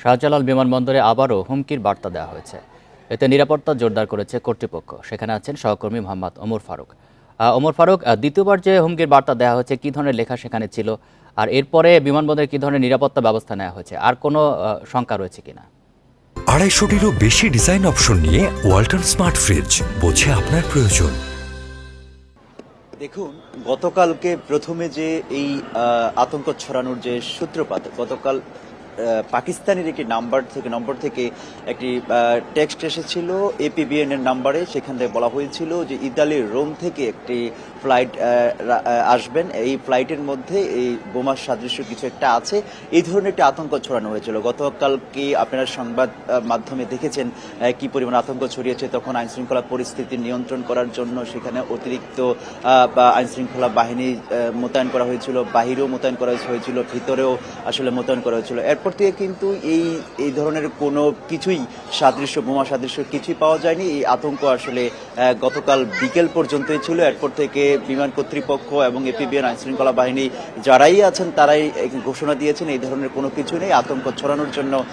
শাহজালাল বিমানবন্দরে আবারও হুমকির বার্তা দেওয়া হয়েছে। এতে নিরাপত্তা জোরদার করেছে কর্তৃপক্ষ। সেখানে আছেন সহকর্মী মোহাম্মদ ওমর ফারুক। আহ, ওমর ফারুক দ্বিতীয়বার যে হুমকির বার্তা দেওয়া হয়েছে কী ধরনের লেখা সেখানে ছিল? আর এরপরে বিমানবন্দরে কী ধরনের নিরাপত্তা ব্যবস্থা নেওয়া হয়েছে? আর কোনো শঙ্কা রয়েছে কিনা? আড়াইশোটিরও বেশি ডিজাইন অপশন নিয়ে ওয়ালটন স্মার্ট ফ্রিজ বোঝে আপনার প্রয়োজন। দেখুন গতকালকে প্রথমে যে এই আতঙ্ক ছড়ানোর যে সূত্রপাত গতকাল পাকিস্তানের একটি নাম্বার থেকে, নম্বর থেকে একটি টেক্সট এসেছিল এপিবিএন এর নাম্বারে, সেখান থেকে বলা হয়েছিল যে ইতালির রোম থেকে একটি ফ্লাইট আসবেন। এই ফ্লাইটের মধ্যে এই বোমার সাদৃশ্য কিছু একটা আছে। এই ধরনের একটি আতঙ্ক ছড়ানো হয়েছিল। গতকালকে আপনারা সংবাদ মাধ্যমে দেখেছেন কি পরিমাণ আতঙ্ক ছড়িয়েছে? তখন আইন শৃঙ্খলা পরিস্থিতি নিয়ন্ত্রণ করার জন্য সেখানে অতিরিক্ত বা আইন শৃঙ্খলা বাহিনী মোতায়েন করা হয়েছিল। বাহিরেও মোতায়েন করা হয়েছিল। ভিতরেও আসলে মোতায়েন করা হয়েছিল। এরপর থেকে কিন্তু এই এই ধরনের কোনো কিছুই সাদৃশ্য, বোমা সাদৃশ্য কিছুই পাওয়া যায়নি। এই আতঙ্ক আসলে গতকাল বিকেল পর্যন্তই ছিল। এরপর থেকে বিমান কর্তৃপক্ষ এবং এপিবিএন আইন শৃঙ্খলা বাহিনী যারাই আছেন তারাই ঘোষণা দিয়েছেন এই ধরনের কোনো কিছু নেই। আতঙ্ক ছড়ানোর জন্য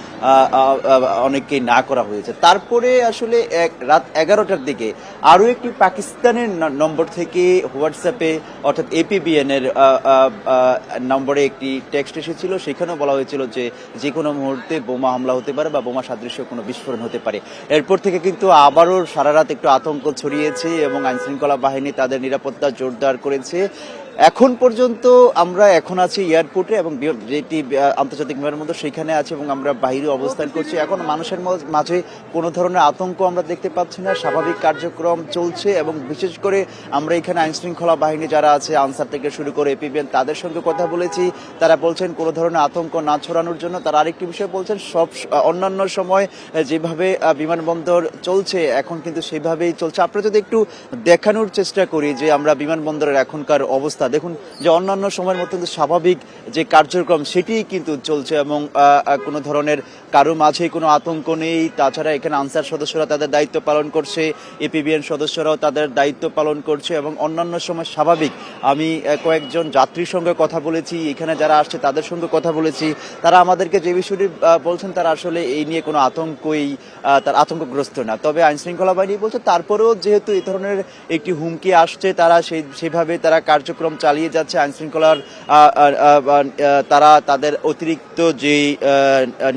অনেককেই না করা হয়েছে। তারপরে আসলে এক রাত এগারোটার দিকে আরও একটি পাকিস্তানের নম্বর থেকে হোয়াটসঅ্যাপে অর্থাৎ এপিবিএন এর আহ, আহ, আহ, নম্বরে একটি টেক্সট এসেছিল। সেখানেও বলা হয়েছিল যে যে কোনো মুহূর্তে বোমা হামলা হতে পারে বা বোমা সাদৃশ্য কোনো বিস্ফোরণ হতে পারে। এরপর থেকে কিন্তু আবারও সারা রাত একটু আতঙ্ক ছড়িয়েছে এবং আইন শৃঙ্খলা বাহিনী তাদের নিরাপত্তা জোরদার করেছে। এখন পর্যন্ত আমরা এখন আছি এয়ারপোর্টে এবং যেটি আন্তর্জাতিক বিমানবন্দর সেখানে আছে এবং আমরা বাইরে অবস্থান করছি। এখন মানুষের মাঝে কোনো ধরনের আতঙ্ক আমরা দেখতে পাচ্ছি না। স্বাভাবিক কার্যক্রম চলছে এবং বিশেষ করে আমরা এখানে আইন শৃঙ্খলা বাহিনী যারা আছে, আনসার থেকে শুরু করে এপিবিএন তাদের সঙ্গে কথা বলেছি। তারা বলছেন কোনো ধরনের আতঙ্ক না ছড়ানোর জন্য। তারা আরেকটি বিষয় বলছেন, সব অন্যান্য সময় যেভাবে বিমানবন্দর চলছে, এখন কিন্তু সেভাবেই চলছে। আপনারা যদি একটু দেখানোর চেষ্টা করি যে আমরা বিমানবন্দরের এখনকার অবস্থা দেখুন যে অন্যান্য সময়ের মতো স্বাভাবিক যে কার্যক্রম সেটি কিন্তু চলছে এবং কোনো ধরনের কারও মাঝে কোনো আতঙ্ক নেই। তাছাড়া এখানে আনসার সদস্যরা তাদের দায়িত্ব পালন করছে এপিবিএন সদস্যরাও তাদের দায়িত্ব পালন করছে এবং অন্যান্য সময় স্বাভাবিক। আমি কয়েকজন যাত্রীর সঙ্গে কথা বলেছি এখানে যারা আসছে তাদের সঙ্গে কথা বলেছি। তারা আমাদেরকে যে বিষয়টি বলছেন তারা আসলে এই নিয়ে কোনো আতঙ্কই তার আতঙ্কগ্রস্ত না। তবে আইন শৃঙ্খলা বাহিনী বলছে তারপরেও যেহেতু এই ধরনের একটি হুমকি আসছে তারা সেই সেভাবে তারা কার্যক্রম চালিয়ে যাচ্ছে। আইন শৃঙ্খলার আহ, আহ, আহ, আহ, তারা তাদের অতিরিক্ত যে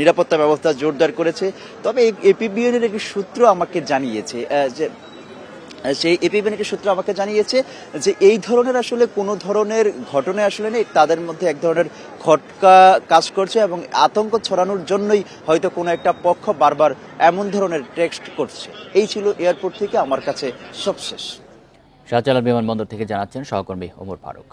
নিরাপত্তা ব্যবস্থা জোরদার করেছে। তবে এপিবিএন এর একটি সূত্র আমাকে জানিয়েছে যে সেই এপিবিএন একটি সূত্র আমাকে জানিয়েছে যে, এই ধরনের আসলে কোনো ধরনের ঘটনা আসলে নেই। তাদের মধ্যে এক ধরনের খটকা কাজ করছে এবং আতঙ্ক ছড়ানোর জন্যই হয়তো কোনো একটা পক্ষ বারবার এমন ধরনের টেক্সট করছে। এই ছিল এয়ারপোর্ট থেকে আমার কাছে সবশেষ। শাহজালাল বিমানবন্দর থেকে জানাচ্ছেন সহকর্মী ওমর ফারুক।